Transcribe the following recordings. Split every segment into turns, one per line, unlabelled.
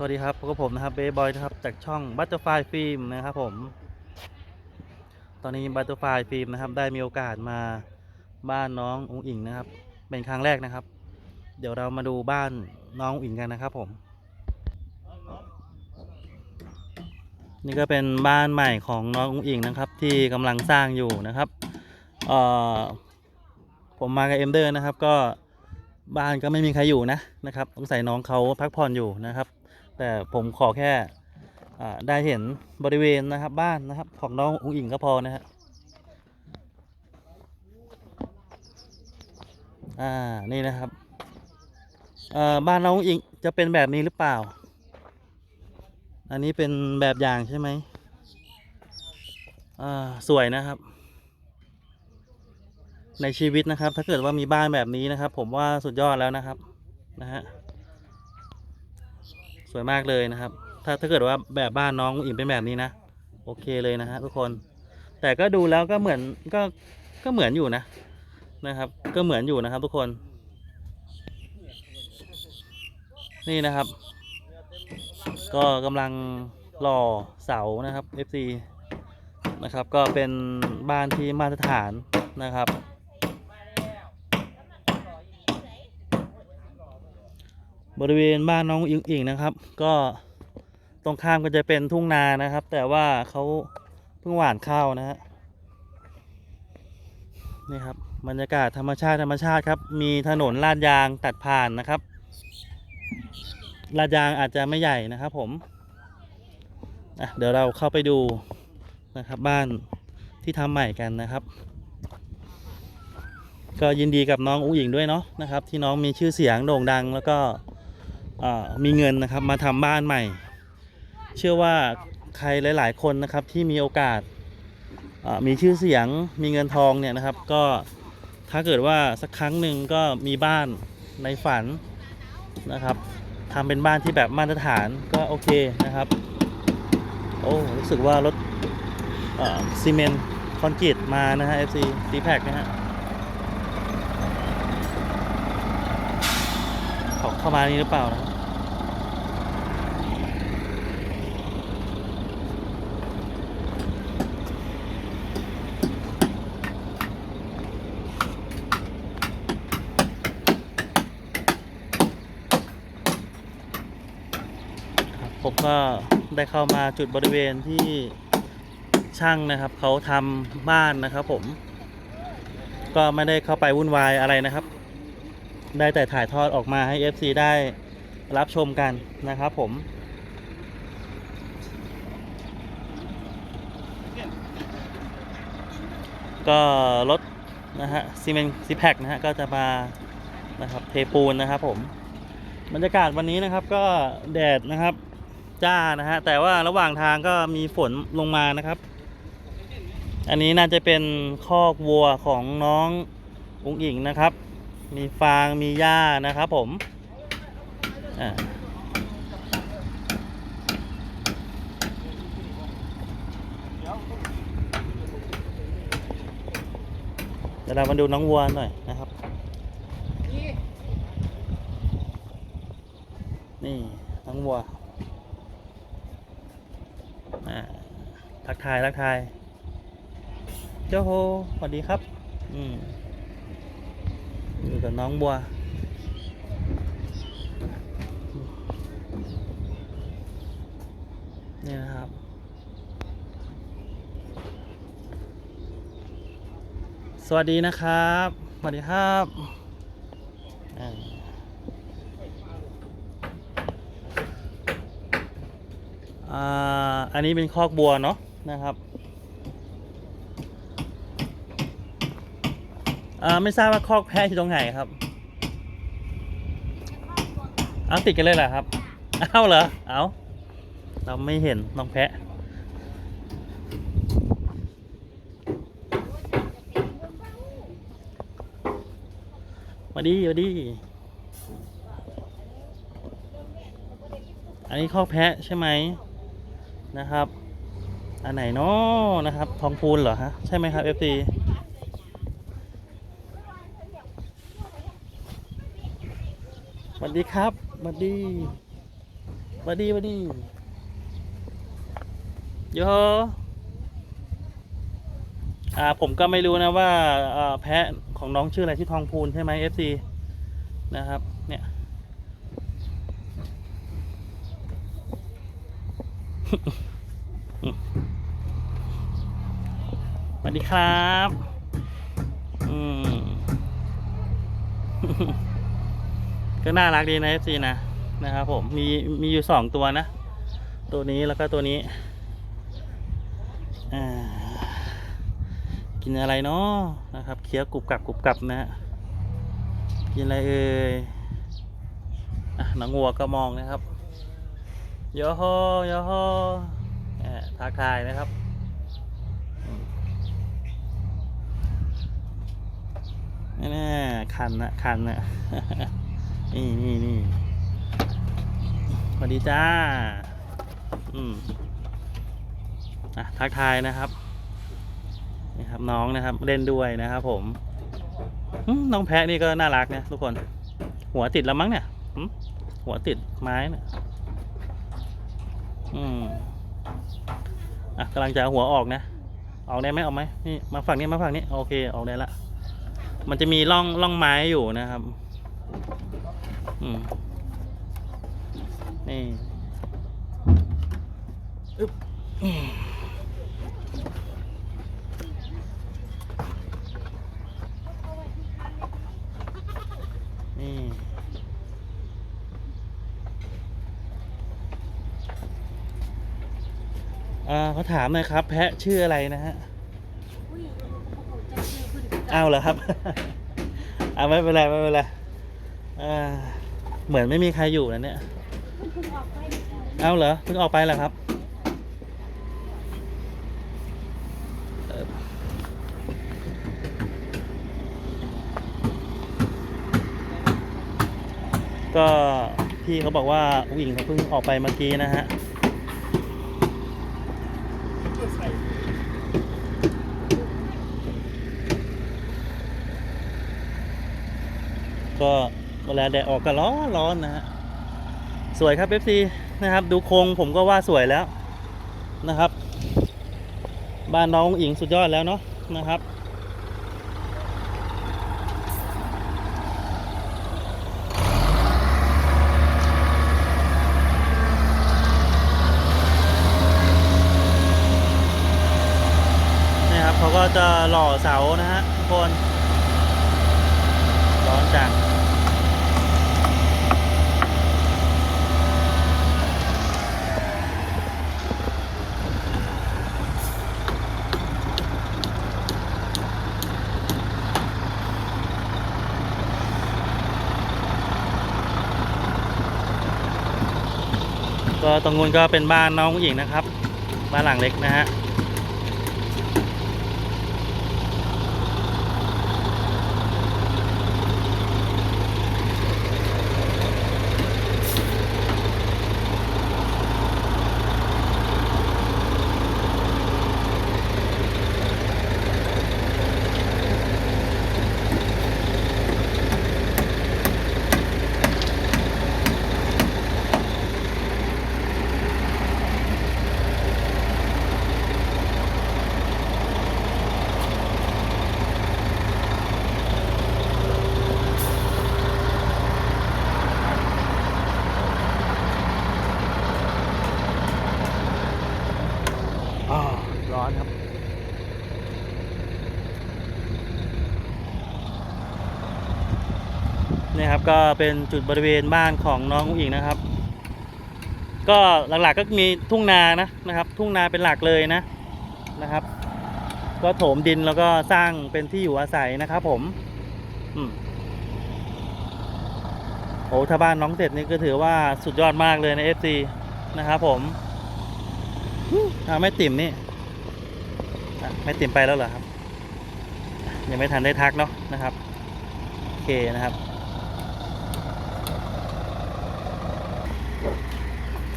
สวัสดีครับพบกับผมนะครับเบย์บอยนะครับจากช่องบัตเตอร์ไฟฟิล์มนะครับผม ตอนนี้บัตเตอร์ไฟฟิล์มนะครับ ได้มีโอกาสมาบ้านน้องอุ๋งอิงนะครับ เป็นครั้งแรกนะครับ เดี๋ยวเรามาดูบ้านน้องอุ๋งอิงกันนะครับผม นี่ก็เป็นบ้านใหม่ของน้องอุ๋งอิงนะครับ ที่กำลังสร้างอยู่นะครับเอ่อผมมากับเอ็มเดอร์นะครับก็บ้านก็ไม่มีใครอยู่นะนะครับสงสัยน้องเขาพักผ่อนอยู่นะครับ แต่ผมขอแค่ได้เห็นบริเวณนะครับบ้านนะครับ ของน้องอุ๋งอิงก็พอนะฮะอ่านี่นะครับเอ่อบ้านน้องอุ๋งอิงจะเป็นแบบนี้หรือเปล่า อันนี้เป็นแบบอย่างใช่ไหมอ่าสวยนะครับ ในชีวิตนะครับ ถ้าเกิดว่ามีบ้านแบบนี้นะครับ ผมว่าสุดยอดแล้วนะครับนะฮะ สวยมากเลยนะครับ ถ้าถ้าเกิดว่าแบบบ้านน้องอิ่มเป็นแบบนี้นะ โอเคเลยนะฮะทุกคน แต่ก็ดูแล้วก็เหมือนก็ก็เหมือนอยู่นะนะครับ ก็เหมือนอยู่นะครับ ทุกคน นี่นะครับ ก็กำลังหล่อเสานะครับ FC นะครับ ก็เป็นบ้านที่มาตรฐานนะครับ บริเวณบ้านน้องอิงอิงนะครับ ก็ตรงข้ามก็จะเป็นทุ่งนานะครับ แต่ว่าเขาเพิ่งหว่านข้าวนะฮะนี่ครับบรรยากาศธรรมชาติธรรมชาติครับ มีถนนลาดยางตัดผ่านนะครับลาดยางอาจจะไม่ใหญ่นะครับ ผมเดี๋ยวเราเข้าไปดูนะครับบ้านที่ทำใหม่กันนะครับ ก็ยินดีกับน้องอุ้งอิงด้วยเนาะนะครับ ที่น้องมีชื่อเสียงโด่งดังแล้วก็ มีเงินนะครับมาทำบ้านใหม่ เชื่อว่าใครหลาย ๆ คนนะครับที่มีโอกาสมีชื่อเสียงมีเงินทองเนี่ยนะครับ ก็ถ้าเกิดว่าสักครั้งหนึ่งก็มีบ้านในฝันนะครับทำเป็นบ้านที่แบบมาตรฐานก็โอเคนะครับ โอ้รู้สึกว่ารถซีเมนต์คอนกรีตมานะฮะ FC ซีแพคนะฮะเขาเข้ามานี่หรือเปล่านะผม ก็ได้เข้ามาจุดบริเวณที่ช่างนะครับเขาทำบ้านนะครับผม ก็ไม่ได้เข้าไปวุ่นวายอะไรนะครับ ได้แต่ถ่ายทอดออกมาให้ FC ได้รับชมกันนะครับผมก็รถนะฮะซีเมนซีแพคนะฮะก็จะมานะครับเทปูนนะครับผมบรรยากาศวันนี้นะครับก็แดดนะครับ จ้านะฮะแต่ว่าระหว่างทางก็มีฝนลงมานะครับ อันนี้น่าจะเป็นคอกวัวของน้องอุ้งอิงนะครับ มีฟางมีหญ้านะครับผมอ่าเดี๋ยวเรามาดูน้องวัวหน่อยนะครับ นี่น้องวัวอ่าทั กทายทักทายเจ้าโฮสวัสดีครับ อืมอยู่กับน้องบัวนี่นะครับ สวัสดีนะครับ สวัสดีครับอ่าอันนี้เป็นคอกบัวเนาะ นะครับอ่าไม่ทราบว่าคอกแพะอยู่ตรงไหนครับเอาติดกันเลยเหรอครับเอาเหรอเอาเราไม่เห็นน้องแพะมาดีมาดีอันนี้คอกแพะใช่ไหมนะครับ อันไหนเนาะนะครับ ทองพูนเหรอฮะ ใช่ไหมครับ FT สวัสดีครับสวัสดีสวัสดีสวัสดีโยอ่าผมก็ไม่รู้นะว่าแพะของน้องชื่ออะไรที่ทองพูนใช่ไหม FC นะครับเนี่ย สวัส ดีครับอืมก็น่ารักดีนะ FC นะนะครับผมมีมีอยู่สองตัวนะ ตัวนี้แล้วก็ตัวนี้กินอะไรเนาะนะครับเคี้ยวกรุบกรับกรุบกรับนะฮะกินอะไรเอ่ยอะน้องวัวก็มองนะครับยโฮโยโฮแหม่ทักทายนะครับอืม แน่ๆคันนะคันนะนี่นี่นี่สวัสดีจ้า อืมอะทักทายนะครับนี่ครับน้องนะครับเล่นด้วยนะครับ ผมน้องแพะนี่ก็น่ารักนะทุกคน หัวติดแล้วมั้งเนี่ยหัวติดไม้เนี่ยอืมอะกำลังจะเอาหัวออกนะ ออกได้ไหมออกไหมนี่มาฝั่งนี้มาฝั่งนี้โอเคออกได้ละ มันจะมีร่องร่องไม้อยู่นะครับ อืม นี่อึ๊บอืมนี่อ่าเขาถามหน่อยครับ แพะชื่ออะไรนะฮะ
อุ้ยโอ้โหจะ ชื่อขึ้นกับ
อ้าวเหรอครับ อ่าไม่เป็นไรไม่เป็นไรอ่าเหมือนไม่มีใครอยู่นะเนี่ย
เพิ่งออกไปเมื่อกี้
เอาเหรอเพิ่งออกไปเหรอครับก็พี่เขาบอกว่าผู้หญิงเขาเพิ่งออกไปเมื่อกี้นะฮะ ก็เวลาแดดออกก็ร้อนร้อนนะฮะสวยครับเอฟซีนะครับ ดูโครงผมก็ว่าสวยแล้วนะครับ บ้านน้องอิงสุดยอดแล้วเนาะนะครับนี่ครับเขาก็จะหล่อเสานะฮะทุกคนร้อนจัง ตรงนู้นก็เป็นบ้านน้องผู้หญิงนะครับ บ้านหลังเล็กนะฮะ นี่ครับ ก็เป็นจุดบริเวณบ้านของน้องผู้หญิงนะครับ ก็หลักๆก็มีทุ่งนานะนะครับ ทุ่งนาเป็นหลักเลยนะนะครับ ก็โถมดินแล้วก็สร้างเป็นที่อยู่อาศัยนะครับ ผม อืมโอ้ถ้าบ้านน้องเสร็จนี่ก็ถือว่าสุดยอดมากเลยใน FC นะครับผมอาไม่ติ่มนี่ไม่ติ่มไปแล้วเหรอครับ ยังไม่ทันได้ทักเนาะนะครับ โอเคนะครับ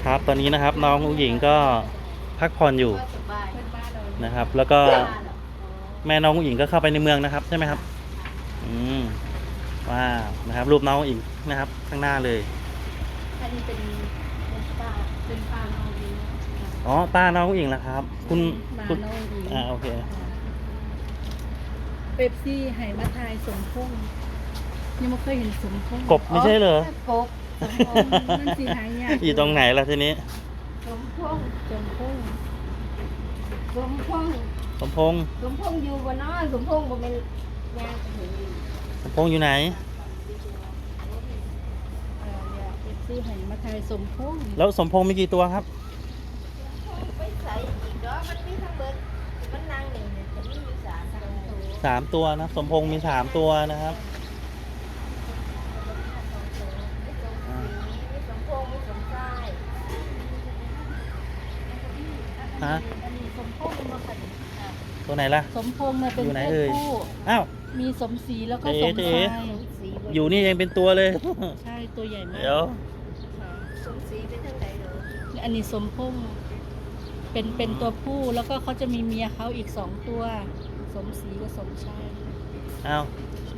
ครับ ตอนนี้นะครับน้องผู้หญิงก็พักผ่อนอยู่
สบายเพื่อนบ้านเลย
นะครับ แล้วก็
บ้านเหรอ
แม่น้องผู้หญิงก็เข้าไปในเมืองนะครับ ใช่ไหมครับ อืมว้าวนะครับ รูปน้องผู้หญิงนะครับ ข้างหน้าเลย
อันนี้เป็นเป็นป้าเป็นป้าน้องดี
อ๋อป้าน้องอุ๋งอิงเหรอครับ คุณ
มา
คุณ
โน่ดี
อ่าโอเค
เป๊ปซี่ไหมาทายสมพงษ์ยังไม่เคยเห็นสมพงษ์
กบไม่ใช่เหรอ
กบ
สมพงษ์นั่นสิหายาก
อยู่ตรงไหนล่ะทีนี้
สมพงษ์
สมพงษ์
สมพงษ์
สมพงษ์
สมพงษ์อยู่บ่เนาะสมพงษ์บ่เป็นยากถึงอยู่
สมพงษ์อยู่ไหน
เอ่อเนี่ยเป๊ปซี่ไหมาทายสมพงษ์
แล้วสมพงษ์มีกี่ตัวครับ
ไปใส่อีกเนาะมันมีทั้งเบิดมันนางนี่เนี่ยจะมีอยู่สามตัว
สามตัวนะสมพงษ์มีสามตัวนะครับ
มีสมพงษ์มีสมชาย
ฮะ
อันนี้สมพงษ์มาค่ะ
ตัวไหนล่ะ
สมพงษ์เนี่ยเป็น
อยู่ไหน
เพ
เอ่
ศ
ย
ผู้
อ้าว
มีสมศรีแล้วก็
เจ๊
สม
เจ๊
ชาย
สีบ่
อยู่นี่เองเป็นตัวเลย
ใช่ตัวใหญ่มาก
เดี๋ยว
ค่ะ
สมสีเป็นทั้งใดเด้อ
อันนี้สมพงษ์เป็นเป็นตัวผู้แล้วก็เขาจะมีเมียเขาอีกสองตัว สมศรีกับสมชาย
อ้าว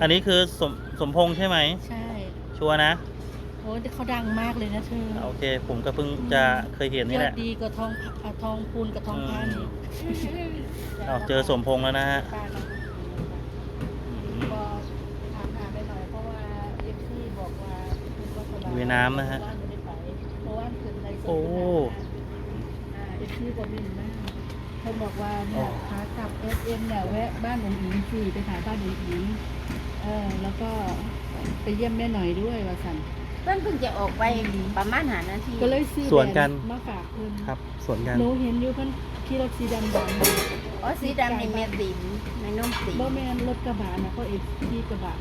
อันนี้คือสมสมพงษ์ใช่ไหม
ใช่
ชัวร์นะ
โอ้ยเขาดังมากเลยนะเธอ
โอเค ผมก็เพิ่งจะเคยเห็น
ย
นี่
อ
แห
ด
ละ
ดีกว่าทองอะทองพูนกับทองพานี่
อ้าวเจอสมพงษ์แล้วนะฮะ
ป้าเรา
อืม
ก็ถามหาไปหน่อยเพราะว่าเอฟซีบอกว่าคุณก็สบาย
มีน้ำนะฮะ
บ้านไม่ได้ไปเพราะว่าคืนในสด
โอ้
เอฟซีก็บินมากเขาบอกว่าเนี่
อ๋
ย
อ
ขากลับเอฟเอ็มเนี่ยแวะบ้านหลวงอิงสี่ไปหาบ้านหลวงอิงเออแล้วก็ไปเยี่ยมแม่หน่อยด้วยว่าสัน
เพิ่นเพิ่งจะออกไปประมาณหานาที
ก็เลยซื้อ
สวนกัน
แบรมาฝากเพิ่น
ครับสวนกัน
หนูเห็นอยู่เพิ่นขี่รถสีดำดำ
อ๋อสีดำนี่แม่ติ๋มแม่นุ่มติ๋ม
บ่แม่นรถกระบะนะพ่อเอกขี่กระบะ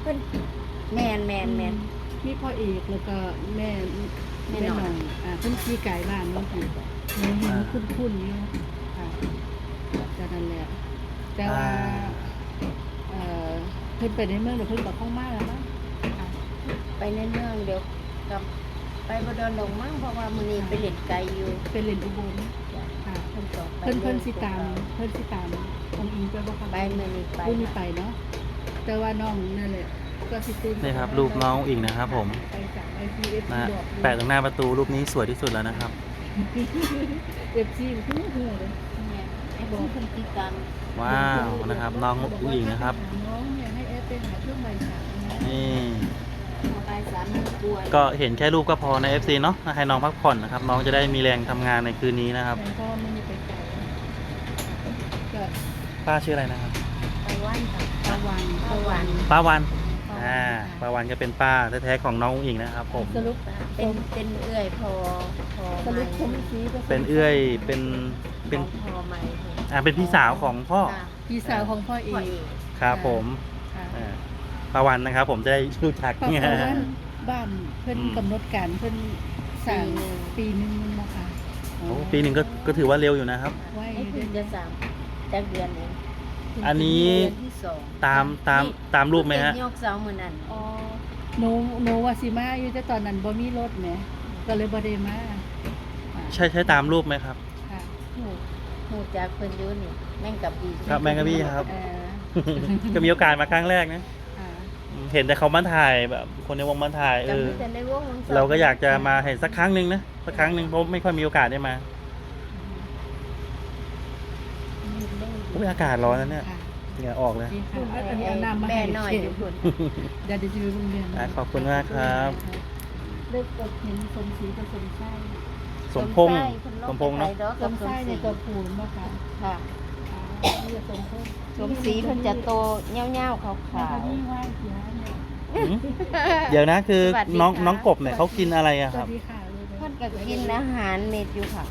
เพิ่นแมนแมนแมน
มีพ่อเอกแล้วก็แม่
แม่
แม่
หน่
ห
อย
น่อยอ่าเพิ่นขี่ไก่บ้านเนาะค่ะหนูเห็น
อ่า
คุ้นๆอยู่ค่ะจากนั้นแหละแต่ว่า
อ่า
เอ่อเพิ่นไปในเมืองเดี๋ยวเพิ่นบอกข้องมาแล้วมั้งค่ะ
ไปในเมืองเดี๋ยวกับไปบ่โดนดงมั้งเพราะว่ามื้อนี้ไปเล่นไกลอยู่
เป็นเลนอุบลค่ะ
เพิ่นก็ไป
เพิ่นเพิ่นสิตาม
ร็ว
เพิ่นสิตามองอิงไปบ่คะ
ไปมื้อนี้ไป
เพิ่นมีไปเนาะแต่ว่าน้องนั่นแหละก็สิตื่น
นี่ครับรูปน้องอุ๋งอิ๋งนะครับผม
ไปจาก IPF
นะฮะ
ดอก
แปะตรงหน้าประตูรูปนี้สวยที่สุดแล้วนะครับ
เอฟซีมันคือหัวเลย
เนี่ยไอ้พวกเพิ่นติดตาม
ว้าวนะครับ น้องอุ๋งอิ๋งนะครับ
น้องเนี่ยให้แอปไปหาเครื่องใบฉายนะ
นี่
ไป สามโมงกว่า
ก็เห็นแค่รูปก็พอใน FC เนาะให้น้องพักผ่อนนะครับ น้องจะได้มีแรงทำงานในคืนนี้นะครับ
แต่ก็ไม่มีไปไกลก็
ป้าชื่ออะไรนะครับ
ไปวันค่ะ
ตะวัน
ตะวัน
ป้าวัน
ตะ
อ่าป้าวันก็เป็นป้าแท้ๆของน้องอุ๋งอิงนะครับผม
สรุป
เป็นเป็นเอื้อยพอพอ
สรุปผมสีก็
เป็นเอื้อยเป็นเป็น
พอใหม่
อ่าเป็นพี่สาวของพ่อ
พี่สาวของพ่อเอ
พ่อกเอก
ครับผม
ค่ะ
อ่าป้าวันนะครับ ผมจะได้รู้จัก
เพราะ
เนี่ย
ว่า บ้านเพิ่น
อืม
กำหนดการเพิ่นสร้างปีหนึงมันบ่ค่ะ
โอ้ปีหนึ่งก็ก็ถือว่าเร็วอยู่นะครับ
ไว้
ไอ้
อยู่
เพิ่
เดื
ง
อน
จะสามจากเดือนเอง
อันนี้
เดือนที่สอง
ตามตามตามรูปไหมฮะ
เพิ่งจยกเสามื้อนั้น
อ๋อหนูหนูว่าสิมาอยู่แต่ตอนนั้นบ่มีรถแหมก็เลยบ่ได้มาอ่า
ใช่ใช่ตามรูปไหมครับ
ค่ะ
หูหูจากเพิ่นอยู่นี่แม่งกับบี
ครับแมงกะบี้ครับ
เออ
ก็มีโอกาสมาครั้งแรกนะ
ค่ะ
เห็นแต่เขามาถ่ายแบบ คนในวงมาถ่ายเอ
จำ
อ
ไม่แต่ในวงวงสอง
เราก็อยากจะมาเห็นสักครั้งหนึ่งนะสักครั้งหนึ่งเพราะไม่ค่อยมีโอกาสได้มาอุ้ยอากาศร้อนนะเนี่ย
ค่ะ
เหงื่อออกเลย
ดี
พู
ค่ะ
ด
อันนี้
ไอ้
เอาน้ำมา
แม่
ให้
น้อย
เข
อยู่พุ่น
เดี๋ยวเดี๋ยวจะไปโรงเรียน
อะขอบคุณมากครับ
เลิกกับเห็นสมศรีกับสมชาย
สมพงษ์สมพงษ์เนาะ
สมชายในตัวผูนบ่ค่ะ
ค่ะ
อ่านี่จะ สมพงษ์
สมศรีเพิ่นจะโตเงี้ยวๆขาว
แล้วก็
ๆ
นี่ไหว้เสียเนี่ย
หืมเดี๋ยวนะคือ
สวัสดี
น้อง
ค่ะ
น้องกบเนี่ยเขากินอะไรอะ
ส
ค
วั
รั
ส
บ
ดีค่ะเลย
เพิ่นก็กินอาหารเม็ดอยู่ค่ะ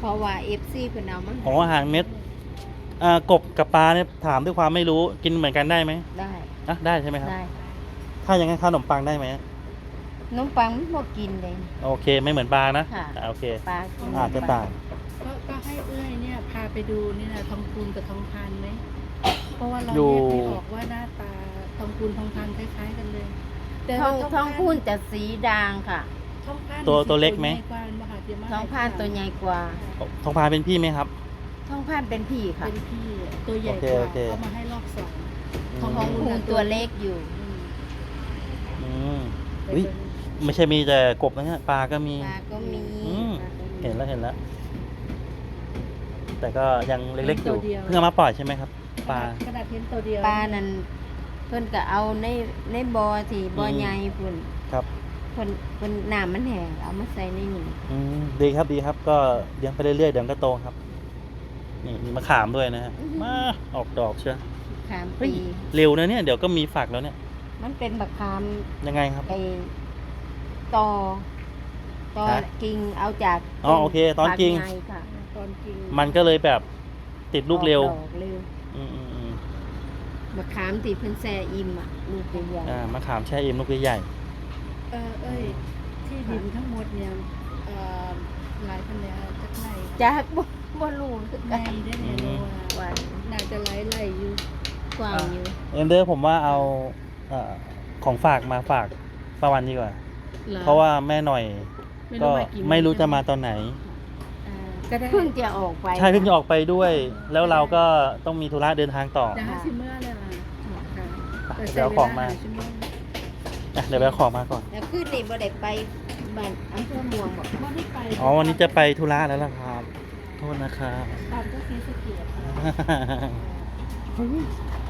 เพราะว่า FC เพิ่นเอามา
อ๋ออาหารเม็ดอ่ากบกับปลาเนี่ยถามด้วยความไม่รู้กินเหมือนกันได้ไหม
ได้
อะได้ใช่ไหมครับ
ได้
ถ้าอย่างนั้นขนมปังได้ไหม
นมปังมันบ่กินเลย
โอเคไม่เหมือนปลานะ
ค่ะ
อะโอเค
ปลากิน
อาจจะต่าง
ก็ก็ให้เอื้อยเนี่ยพา ไปดูนี่นะทองคูณกับทองพันไหมเพราะว่าเรา
อยู่
แยกไม่ออกว่าหน้าตาทองคูณทองพันคล้ายๆกันเลย แต่
ทอง
ว่า
ทองพูนจะสีด่างค่ะ
ทองพัน
ตัวตัวเล็กไหม
ใญ่กว่าบ่ค่ะเดี๋ยวมา
ทองพานตัวใหญ่กว่า
ทองพาเป็นพี่ไหมครับ
ทองพานเป็นพี่ค่ะ
เป็นพี่ตัวใหญ่
โอกเค
ว่า
โอเค
เอามาให้รอบสองท
ท
อ
องงพูนตัวเล็กอยู่
อืม
อืม
ไป
อุ้ย
ตัวนี้
ไม่ใช่มีแต่กบนะเนี่ยปลาก็มี
ปลาก็มี
อืม
ปลาก็มี
เห็นแล้วเห็นแล้ว แต่ก็ยังเล็กๆอยู่
ตัวเดียว
เพิ่งเอามาปล่อยใช่ไหมครับ ปลา
ขนาดเห็นตัวเดียว
ปลานั่นเพิ่นก็เอาในในบ่อที่บ่อ
อืม
ใหญ่พุ่น
ครับ
เพิ่นเพิ่นน้ำมันแห้งเอามาใส่ในนี่
อืมดีครับดีครับ ก็เลี้ยงไปเรื่อยๆเดี๋ยวมันก็โตครับ นี่มีมะขามด้วยนะฮะมาออกดอกเชียว
ขาม
เฮ้ย
ปี
เร็วนะเนี่ยเดี๋ยวก็มีฝักแล้วเนี่ย
มันเป็นบักขาม
ยังไงครับ
ไอ้ตอตอ
ฮะ
กิ่งเอาจาก
อ๋อโอเคตอนกิ่ง
ปาใหญ่ค่ะ
ตอนกิน
มันก็เลยแบบติดลูกเร็ว
ออดอกเร็ว
อืมอืมอืม
บักขามที่เพิ่นแซ่อิ่มอะลูกใหญ่ๆ
อ่ามะขามแช่อิ่มลูกใหญ่
เออเอ้ยที่ดินทั้งหมดเนี่ยเอ่อหลายพันแล้วจักไร่
จากบ่บ่รู้คือ
ใน
กัน
ได้เนี่ยรู้ว่า
ว่า
น่าจะหลายไร่อยู่
กว้างอยู่
ๆเอ็นเดอร์ผมว่าเอาเอ่อของฝากมาฝากป้าวันดีกว่า
หอ
เพราะว่าแม่หน่อย
ไม่
ก็
รู้ากี่โง
ไม่รู้จะมา
ใช่ไห
ตอนไหน
อ่า ก็ได้
เพิ่งจะออกไป
ใช่เพิ่งจะออกไปด้วย แล้วเราก็ต้องมีธุระเดินทางต่อ
จะห้าสิบเมื่อเลยล่ะค่ะแต่
เดี๋ยวเอาของมา
ใช้เวลหชั่วโง
อะเดี๋ยวไปเอาของมาก่อน
แล้วขึ้นนี่บ่ได้ไปบ้านอำเภอเมืองบ่
บ่ได้ไป
อ๋อวันนี้จะไปธุระแล้วล่ะครับ โทษนะครับ
ตามก็ซีสะเกียรติ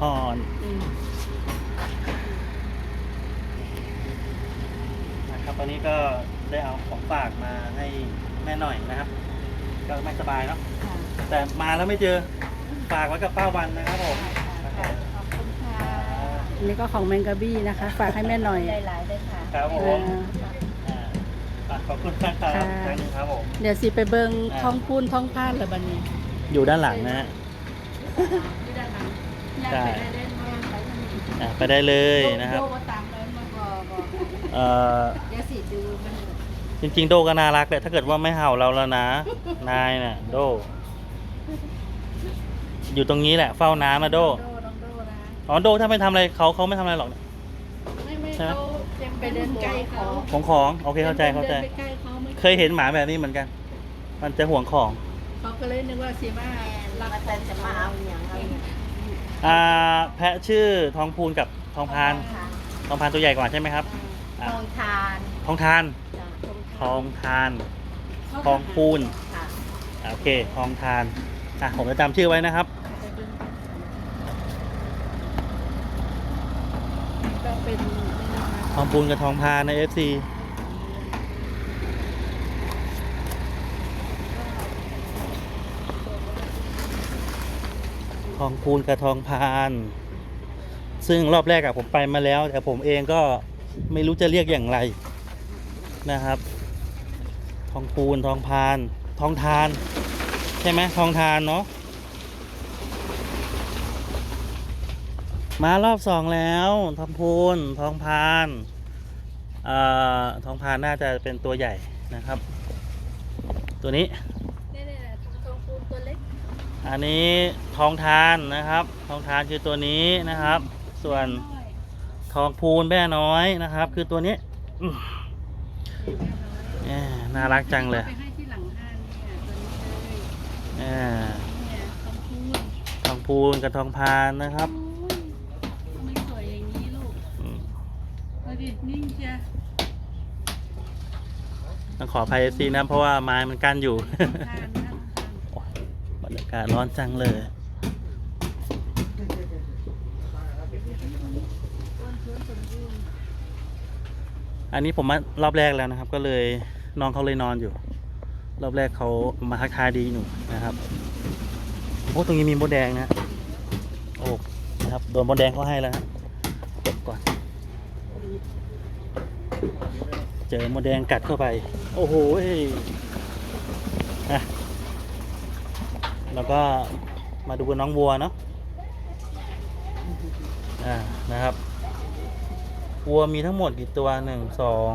อ่อน
อืม
นะครับตอนนี้ก็ได้เอาของฝากมาให้แม่หน่อยนะครับ ก็ไม่สบายเนาะ
ค่ะ
แต่มาแล้วไม่เจอฝากไว้กับป้าวันนะครับผม
ค่ะขอบคุณค่ะ
อันนี้ก็ของแมงกะบี้นะคะ ฝากให้แม่หน่อย
หลายๆด้วยค่ะ
ครับผ
เอ
ม
อ
อ่าอะขอบคุณมากครับ
ค่ะ
ครั้งหนึงครับผม
เดี๋ยวสิไปเบิง
อ่า
ท้องพูนท้องพานแล้วบัดนี้
อยู่ด้านหลังนะฮะ
ที่ด้านหลัง
ใช่
ย่างไปได้เล่นมาไปทางนี้
อะไปได้เลยนะครับ
โลกก็ตามเลยมาบอกบอก
เอ่อ
เดี๋ยวสิดูมัน
จริงๆ โดก็น่ารักแหละถ้าเกิดว่าไม่เห่าเราแล้วนะ นายน่ะ โด อยู่ตรงนี้แหละเฝ้าน้ำนะโด
โดน้องโดนะ
อ๋อโดถ้าไม่ทำอะไรเขาเขาไม่ทำอะไรหรอก
ไม่ไม่
ใช่ไหม
เขายังไปเดินใกล้เขา
ของของโอเคเข้าใจเข้าใจ
ดินไปใกล้เขาไม่
เคยเห็นหมาแบบนี้เหมือนกัน มันจะห่วงของ
เขาก็เลยนึกว่าสิว่า
รั
รั
ก
ก
แต่จะมาเอาอย่างเอาอย่าง
อ่า แพะชื่อทองพูนกับทองพาน
ค่ะ
ทองพานตัวใหญ่กว่าใช่ไหมครับ
ทองทาน
ทองทาน
จ้ะ
ทองทานทองพูน
ค่ะ
อะโอเคทองทานอะผมจะจำชื่อไว้นะครับ
ก็เป็นนี่นะคะ
ทองพูนกับทองพานใน FC ทองพูนกับทองพาน ซึ่งรอบแรกอะผมไปมาแล้ว แต่ผมเองก็ไม่รู้จะเรียกอย่างไรนะครับท องพูนทองพาน ทองทาน ใช่ไหมทองทานเนาะมารอบสองแล้วทองพูนทองพานเอ่อทองพานน่าจะเป็นตัวใหญ่นะครับ ตัวนี้
นี่นี่ทองพูนตัวเล็ก
อันนี้ทองทานนะครับ ทองทานคือตัวนี้นะครับ ส่วน
น้อย
ทองพูนแม่น้อยนะครับ คือตัวนี้อื้อ
แม่ น้อย
แหม่น่ารักจังเลย
ไปให้ที่หลังห้างเนี่ยตัวนี้เลย
แหม่
เนี่ยทองพูน
ทองพูนกับทองพานนะครับ
โอ้ยทำไมสวยอย่างนี้ลูก
อืม
ดูดินิ่งเชีย
ต้องขออภัยซีนะ เพราะว่าไม้มันกั้นอยู่
ทานนะทาน
โอ้ยบรรยากาศร้อนจังเลย
อ้วนท้วนสมบูรณ์
อันนี้ผมมารอบแรกแล้วนะครับ ก็เลย น้องเขาเลยนอนอยู่ รอบแรกเขามาทักทายดีหนูนะครับโอ้ตรงนี้มีมดแดงนะโอ้นะครับโดนมดแดงเขาให้แล้วฮะเก็บก่อน เจอมดแดงกัดเข้าไป โอ้โหนะแล้วก็มาดูน้องวัวเนาะอ่านะครับวัวมีทั้งหมดกี่ตัวหนึ่งสอง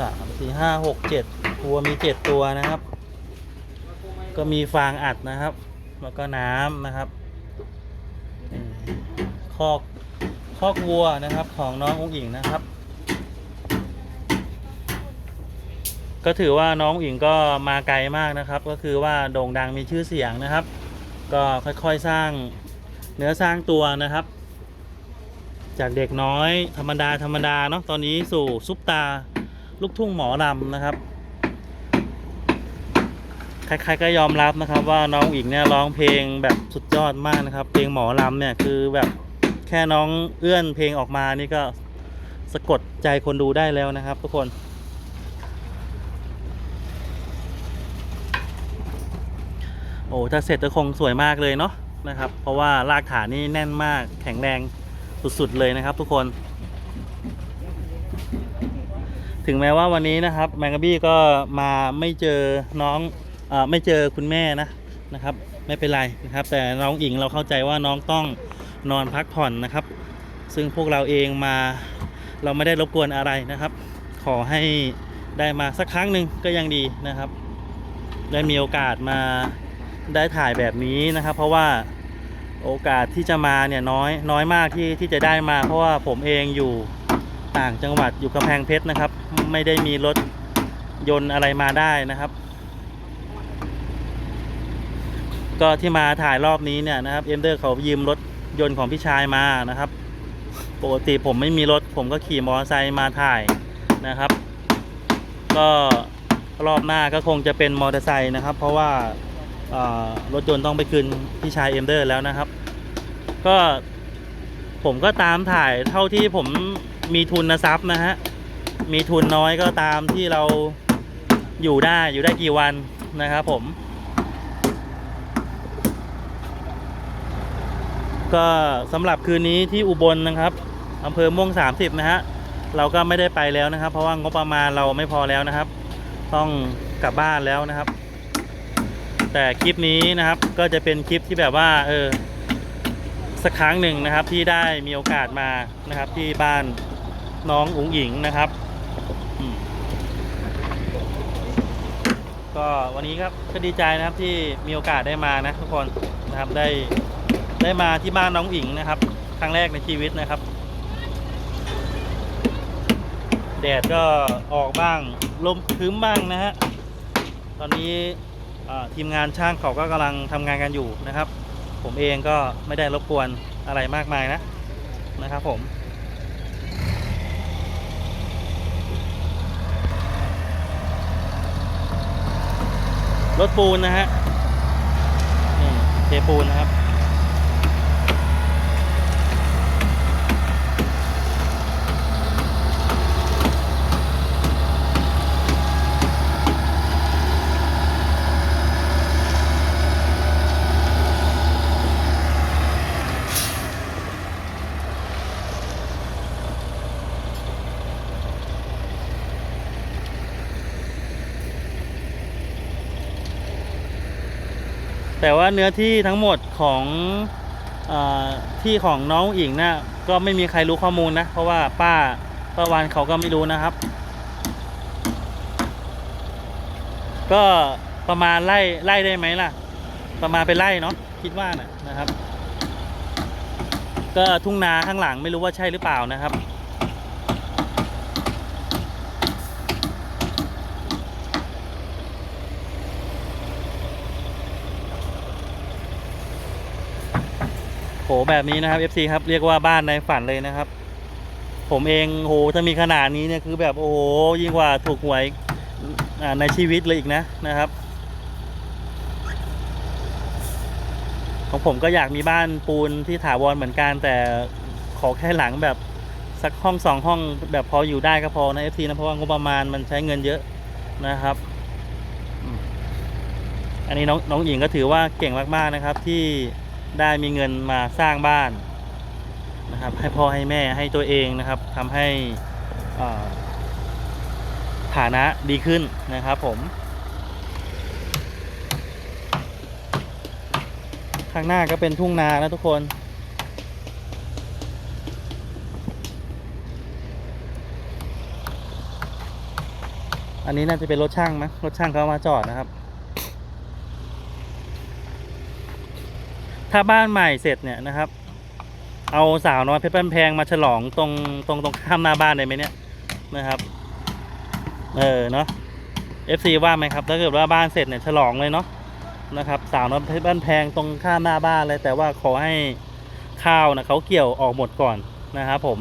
สามสี่ห้าหกเจ็ดวัวมีเจ็ดตัวนะครับ ก็มีฟางอัดนะครับ แล้วก็น้ำนะครับคอกคอกวัวนะครับของน้ององค์อิงนะครับ ก็ถือว่าน้องอิงก็มาไกลมากนะครับ ก็คือว่าโด่งดังมีชื่อเสียงนะครับ ก็ค่อยๆสร้างเนื้อสร้างตัวนะครับ จากเด็กน้อยธรรมดาธรรมดาเนาะตอนนี้สู่ซุปตา ลูกทุ่งหมอลำนะครับ ใครๆก็ยอมรับนะครับ ว่าน้องอิงเนี่ยร้องเพลงแบบสุดยอดมากนะครับ เพลงหมอลำเนี่ยคือแบบแค่น้องเอื้อนเพลงออกมานี่ก็สะกดใจคนดูได้แล้วนะครับ ทุกคนโอ้ถ้าเสร็จก็คงสวยมากเลยเนาะนะครับ เพราะว่ารากฐานนี่แน่นมากแข็งแรงสุดๆเลยนะครับ ทุกคน ถึงแม้ว่าวันนี้นะครับแมงกะบี้ก็มาไม่เจอน้องอไม่เจอคุณแม่นะนะครับ ไม่เป็นไรนะครับ แต่น้องอิงเราเข้าใจว่าน้องต้องนอนพักผ่อนนะครับ ซึ่งพวกเราเองมาเราไม่ได้รบกวนอะไรนะครับ ขอให้ได้มาสักครั้งหนึ่งก็ยังดีนะครับ ได้มีโอกาสมาได้ถ่ายแบบนี้นะครับ เพราะว่าโอกาสที่จะมาเนี่ยน้อยน้อยมากที่ที่จะได้มา เพราะว่าผมเองอยู่ ต่างจังหวัดอยู่กำแพงเพชรนะครับ ไม่ได้มีรถยนต์อะไรมาได้นะครับ ก็ที่มาถ่ายรอบนี้เนี่ยนะครับเอ็มเดอร์เขายืมรถยนต์ของพี่ชายมานะครับ ปกติผมไม่มีรถ ผมก็ขี่มอเตอร์ไซค์มาถ่ายนะครับ ก็รอบหน้าก็คงจะเป็นมอเตอร์ไซค์นะครับ เพราะว่าเอ่อรถยนต์ต้องไปคืนพี่ชายเอ็มเดอร์แล้วนะครับ ก็ผมก็ตามถ่ายเท่าที่ผม มีทุนทรัพย์นะฮะ มีทุนน้อยก็ตามที่เราอยู่ได้อยู่ได้กี่วันนะครับผม ก็สำหรับคืนนี้ที่อุบลนะครับอำเภอม่วง 30 นะฮะ เราก็ไม่ได้ไปแล้วนะครับ เพราะว่างบประมาณเราไม่พอแล้วนะครับ ต้องกลับบ้านแล้วนะครับ แต่คลิปนี้นะครับก็จะเป็นคลิปที่แบบว่า เออสักครั้งหนึ่งนะครับที่ได้มีโอกาสมานะครับที่บ้าน น้องอุ๋งอิงนะครับ ก็วันนี้ครับก็ดีใจนะครับที่มีโอกาสได้มานะทุกคนนะครับได้ได้มาที่บ้านน้องอิงนะครับ ครั้งแรกในชีวิตนะครับ แดดก็ออกบ้างลมครึ้มบ้างนะฮะตอนนี้ทีมงานช่างเขาก็กำลังทำงานกันอยู่นะครับ ผมเองก็ไม่ได้รบกวนอะไรมากมายนะนะครับผม รถปูนนะฮะนี่เทปูนนะครับ แต่ว่าเนื้อที่ทั้งหมดของอที่ของน้องอิงนะ่ะก็ไม่มีใครรู้ข้อมูลนะ เพราะว่าป้าป้าวันเขาก็ไม่รู้นะครับ ก็ประมาณไล่ไล่ได้ไหมล่ะ ประมาณเป็นไล่เนาะคิดว่านะนะครับ ก็ทุ่งนาข้างหลังไม่รู้ว่าใช่หรือเปล่านะครับ แบบนี้นะครับ FC ครับเรียกว่าบ้านในฝันเลยนะครับ ผมเองโหถ้ามีขนาดนี้เนี่ยคือแบบโอ้โหยิ่งกว่าถูกหวยในชีวิตเลยอีกนะนะครับ ของผมก็อยากมีบ้านปูนที่ถาวรเหมือนกัน แต่ขอแค่หลังแบบสักห้องสองห้องแบบพออยู่ได้ก็พอนะ FC นะเพราะว่างบประมาณมันใช้เงินเยอะนะครับอันนี้น้องน้องหญิงก็ถือว่าเก่งมาก ๆ นะครับที่ ได้มีเงินมาสร้างบ้านนะครับ ให้พ่อให้แม่ให้ตัวเองนะครับทำให้ฐานะดีขึ้นนะครับผม ข้างหน้าก็เป็นทุ่งนานะทุกคนอันนี้น่าจะเป็นรถช่างมั้งรถช่างเขามาจอดนะครับ ถ้าบ้านใหม่เสร็จเนี่ยนะครับ เอาสาวน้อยเพชรบ้านแพงมาฉลองตรงตรงตรงข้ามหน้าบ้านได้ไหมเนี่ยนะครับ เออเนาะ FC ว่าไหมครับ ถ้าเกิดว่าบ้านเสร็จเนี่ยฉลองเลยเนาะนะครับ สาวน้อยเพชรบ้านแพงตรงข้ามหน้าบ้านเลย แต่ว่าขอให้ข้าวนะเขาเกี่ยวออกหมดก่อนนะครับผม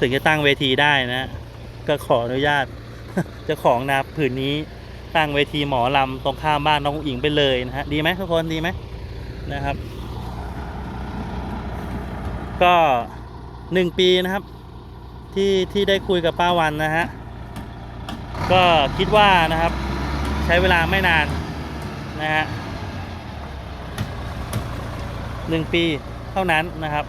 ถึงจะตั้งเวทีได้นะก็ขออนุญาตเจ้าของนาผืนนี้ตั้งเวทีหมอลำตรงข้ามบ้านน้องอุ๋งอิงไปเลยนะฮะดีไหมทุกคนดีไหมนะครับ ก็หนึ่งปีนะครับ ที่ที่ได้คุยกับป้าวันนะฮะก็คิดว่านะครับ ใช้เวลาไม่นานนะฮะหนึ่งปีเท่านั้นนะครับ